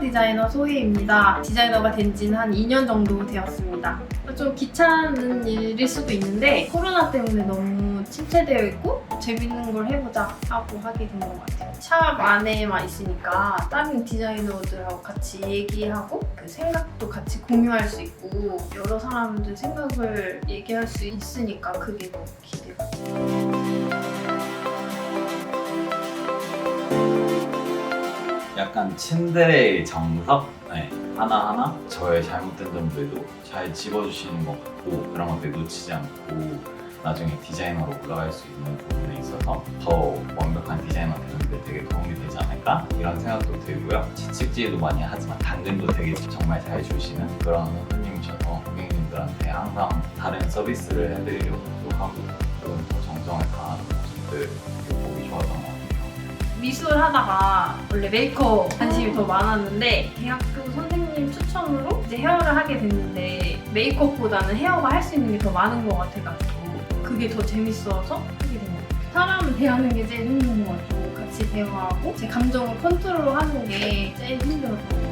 디자이너 소희입니다. 디자이너가 된 지는 한 2년 정도 되었습니다. 좀 귀찮은 일일 수도 있는데 코로나 때문에 너무 침체되어 있고 재밌는 걸 해보자 하고 하게 된 것 같아요. 샵 안에만 있으니까 다른 디자이너들하고 같이 얘기하고 그 생각도 같이 공유할 수 있고 여러 사람들 생각을 얘기할 수 있으니까 그게 너무 기대가 돼요. 약간 츤데레의 정석? 네, 하나하나? 저의 잘못된 점들도 잘 집어주시는 것 같고 그런 것들 놓치지 않고 나중에 디자이너로 올라갈 수 있는 부분에 있어서 더 완벽한 디자이너 되는데 되게 도움이 되지 않을까? 이런 생각도 들고요. 채찍질도 많이 하지만 당근도 되게 정말 잘 주시는 그런 손님이셔서 고객님들한테 항상 다른 서비스를 해드리려고 하고 그런 더 정성을 다하는 모습들 미술 하다가 원래 메이크업 관심이 더 많았는데 대학교 선생님 추천으로 이제 헤어를 하게 됐는데 메이크업보다는 헤어가 할 수 있는 게 더 많은 것 같아가지고 그게 더 재밌어서 하게 된 것 같아요. 사람을 대하는 게 제일 힘든 것 같고 같이 대화하고 제 감정을 컨트롤하는 게 제일 같아요.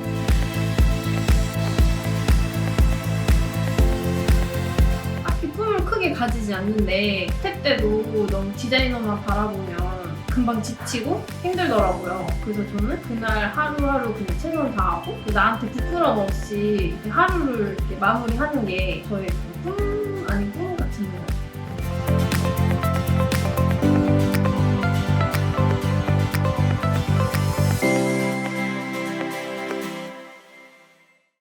딱히 꿈을 크게 가지지 않는데 스텝 때도 너무 디자이너만 바라보면 금방 지치고 힘들더라고요. 그래서 저는 그날 하루하루 그냥 최선을 다하고 그 나한테 부끄럼 없이 하루를 마무리하는 게 저의 꿈